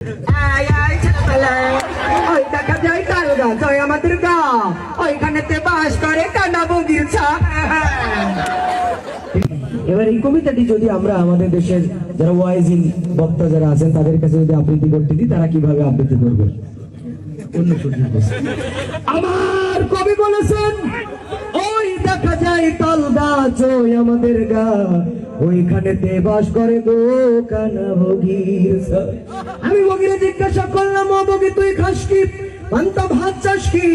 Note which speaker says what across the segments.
Speaker 1: আয় আয় ছেলেবেলা ওই দেখা যায় তাল গাছ ওই আমাদের গা ওইখানেতে বাস করে কানা বগির
Speaker 2: এবার এই কবিতাটি যদি আমরা আমাদের দেশের যারা ওয়াইজিন বক্তা যারা আছেন, তাদের কাছে যদি আবৃত্তি করতে দিই, তারা কীভাবে আবৃত্তি করবে? আমার কবি বলেছেন, ওই দেখা যায় তাল ওই আমাদের গা। ওইখানেতে বাস করে গো কানা ভগির আমি বগিরে জিজ্ঞাসা করলাম ও বগি তুই খাস কি? পান্তা ভাত চাস কি?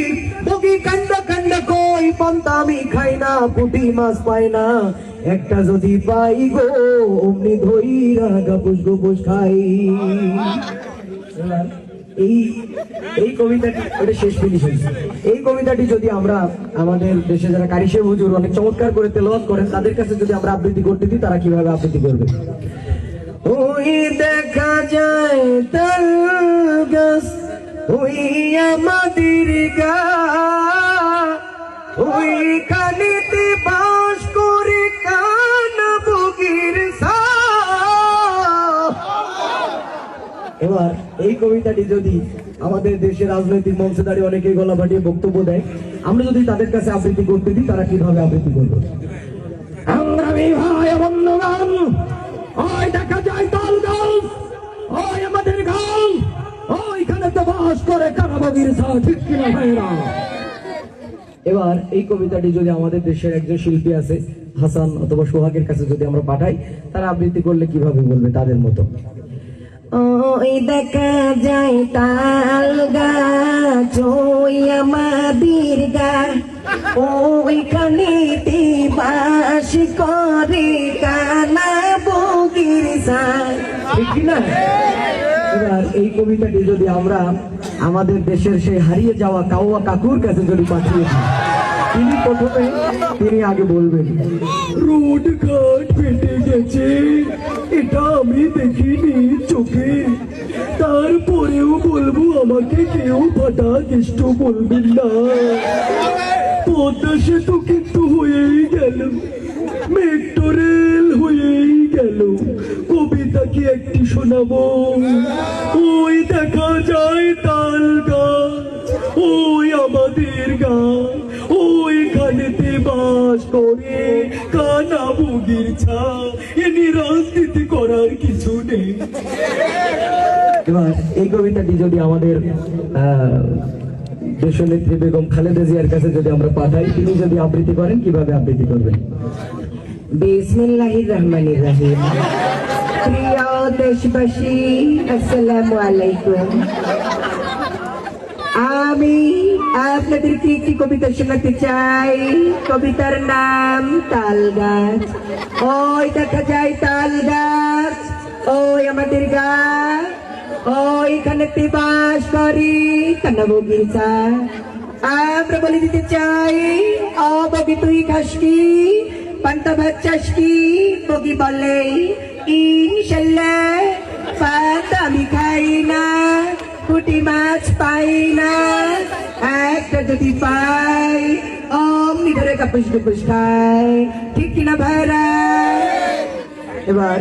Speaker 2: বগি কান্ড কান্ড কই? পান্তা আমি খাই না পুঁটি মাছ পাই না। একটা যদি পাই গো অমনি ধইরা গাপুস গুপুস খাই। এই এই কবিতাটি, ওটা শেষ ফিনিশ হয়েছে। এই কবিতাটি যদি আমরা আমাদের দেশে যারা কারিশে হুজুর অনেক চমৎকার করে তেলাওয়াত করেন, তাদের কাছে যদি আমরা আবৃত্তি করতে দিই, তারা কীভাবে আবৃত্তি করবে? ওই দেখা যায় তাল গাছ, ওই আমাদের গা, ওই কানিতে বাস করে কান বগির সা এবার এই কবিতাটি যদি আমাদের দেশের রাজনৈতিক মঞ্চে দাঁড়িয়ে অনেকেই গলা ফাটিয়ে বক্তব্য দেয় আমরা যদি তাদের কাছে আবৃত্তি করতে দিই তারা কীভাবে আবৃত্তি করবে? সংগ্রামী ভাই বন্ধুগণ ওই দেখা যায় ওই আমাদের গাল ওইখানে তো বাস করে কারাবাগির ঠিক কিনা ভাইরা এবার এই কবিতাটি যদি আমাদের দেশের একজন শিল্পী আছে হাসান অথবা সোহাগের কাছে যদি আমরা পাঠাই তারা আবৃত্তি করলে কীভাবে বলবে তাদের মতো?
Speaker 1: ওই দেখা যায় তাল গাছ ওই আমাদের গা ওইখানেতে বাস করে কানা বগির
Speaker 2: না? এবার এই কবিতাটি যদি আমরা আমাদের দেশের সেই হারিয়ে যাওয়া কাউয়া কাকুর কাছে যদি পাঠিয়ে দিই তিনি প্রথমে তিনি আগে বলবেন রোড ঘাট ফেটে গেছে এটা আমি দেখিনি চোখে তারপরেও বলব আমাকে কেউ ফাটা কেষ্ট বলবেন না পদ্মা সেতু কিন্তু হয়েই গেল, মেট্রো রেল হয়েই গেল। কবিতা কি একটি শোনাবো। ওই দেখা যায় তাল গাছ, ওই আমাদের গাছ ওইখানেতে বাস করে কানা বুগির ছা। এনি রাজনীতি করার কিছু নেই। এবার এই কবিতাটি যদি আমাদের দেশনেত্রী বেগম খালেদা জিয়ার কাছে যদি আমরা পাঠাই, তিনি যদি আবৃত্তি করেন, কীভাবে আবৃত্তি করবেন?
Speaker 1: একটি কবিতা শোনাতে চাই। কবিতার নাম তাল গাছ ওই দেখা যায় তাল গাছ ওই আমাদের গাছ। ওইখানে বাস করি কান্না বগিচা আমরা বলে দিতে চাই ও বগি তুই খাস কি পান্তা ভাত চাস কি বগি বলে, ইনশাল্লাহ পাত আমি খাই না, পুটি মাছ পাই না, একটা যদি পাই, অমনি ধরে কাপুস টুপুস খায় ঠিক কিনা ভাইরা?
Speaker 2: এবার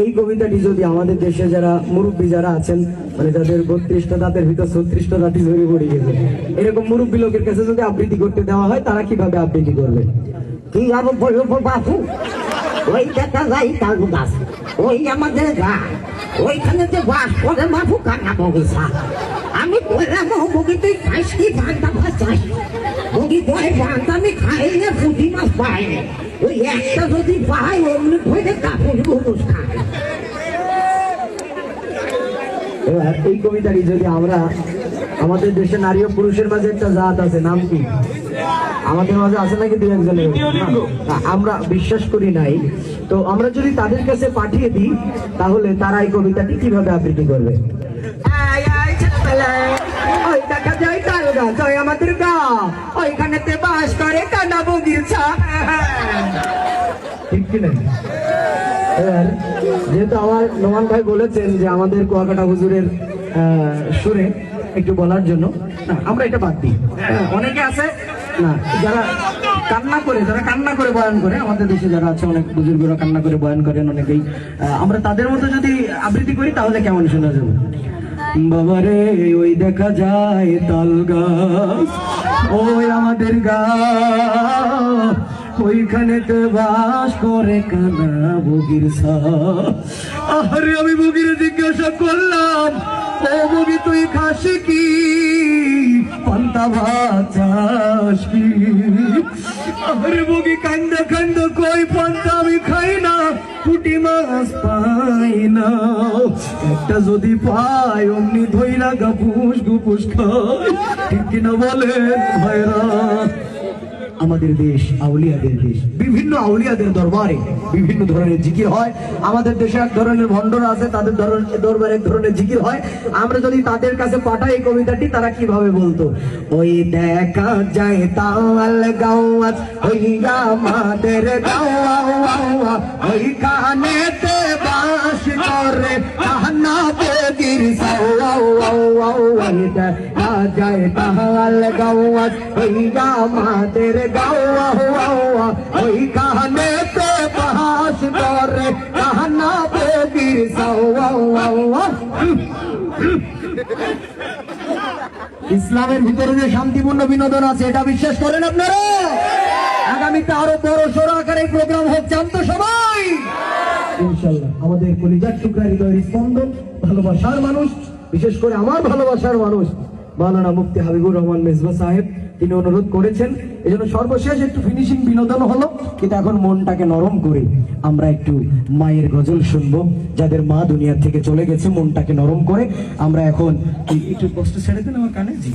Speaker 2: এই কবিতাটি যদি আমাদের দেশে যারা মুরব্বী যারা আছেন মানে যাদের বত্রিশটা দাঁতের ভিতর ছত্রিশটা দাঁতি ধরে পড়ে গেছে, এরকম মুরব্বী লোকের কাছে যদি আবৃত্তি করতে দেওয়া হয়, তারা কীভাবে আবৃত্তি করবে?
Speaker 3: কি বাপু? ওই আমাদের ওইখানে যে বাস করে আমি বললাম, ও বগি তুই খাইস কি ভান্তা ভাসাই বগি কয় ভান্তা আমি খাই না ওই একটা যদি পাই অমনি কাপড় বুবুস খায়।
Speaker 2: এবার এই কবিতাটি যদি আমরা আমাদের দেশে নারী ও পুরুষের মাঝে একটা জাত আছে নাম কি? আমাদের মাঝে আছে নাকি একজনের? না, আমরা বিশ্বাস করি নাই। তো আমরা যদি তাদের কাছে পাঠিয়ে দিই তাহলে তারা এই কবিতাটি কীভাবে আবৃত্তি করবে?
Speaker 1: বগির ছা
Speaker 2: ঠিক কি না এবার যেহেতু আমার নোমান ভাই বলেছেন যে আমাদের কুয়াকাটা হুজুরের সুরে একটু বলার জন্য না আমরা এটা বাদ দিই। হ্যাঁ, অনেকে আছে না যারা কান্না করে যারা কান্না করে বয়ান করে আমাদের দেশে যারা আছে অনেক বুজুর্গরা কান্না করে বয়ান করেন অনেকেই। আমরা তাদের মতো যদি আবৃত্তি করি তাহলে কেমন শোনা যাবে? বাবারে ওই দেখা যায় তাল গাছ। ওই আমাদের গা ওইখানেতে বাস করে কানা বগির আরে আমি বগির জিজ্ঞাসা করলাম, ও বগি, তুই খাসি কি? পান্তা ভাত কি? আরে বগি কান্দা কান্দা কই পান্তা আমি খাই না, পুটি মাছ পাই না। একটা যদি পাই অমনি ধইরা গাপুস গুপুস খায়। ঠিক কিনা বলে ভাইরা? আমাদের দেশ আউলিয়াদের দেশ। বিভিন্ন আউলিয়াদের দরবারে বিভিন্ন ধরনের জিকির হয়। আমাদের দেশে এক ধরনের ভণ্ডরা আছে, তাদের ধরন- দরবারে এক ধরনের জিকির হয়। আমরা যদি তাদের কাছে পাঠাই এই কবিতাটি, তারা কীভাবে বলতো? ওই দেখা যায় তাল গাওয়াত ওই আমাদের গাওয়া ওই কানেতে বাস করে কান্না বেগির ইসলামের ভিতরে যে শান্তিপূর্ণ বিনোদন আছে, এটা বিশ্বাস করেন আপনারা? আগামীতে আরও বড় সড়ো আকারে প্রোগ্রাম হোক চান সবাই। ইনশাল্লাহ, আমাদের কলিজার টুকরা হৃদয়ের স্পন্দন, ভালোবাসার মানুষ। বিশেষ করে আমার ভালোবাসার মানুষ, মাওলানা মুফতি হাবিবুর রহমান মেজবা সাহেব, তিনি অনুরোধ করেছেন। এই জন্য সর্বশেষ একটু ফিনিশিং বিনোদন হলো, কিন্তু এখন মনটাকে নরম করে আমরা একটু মায়ের গজল শুনব। যাদের মা দুনিয়ার থেকে চলে গেছে, মনটাকে নরম করে আমরা এখন একটু কষ্ট ছেড়ে দেন আমার কানে? জি।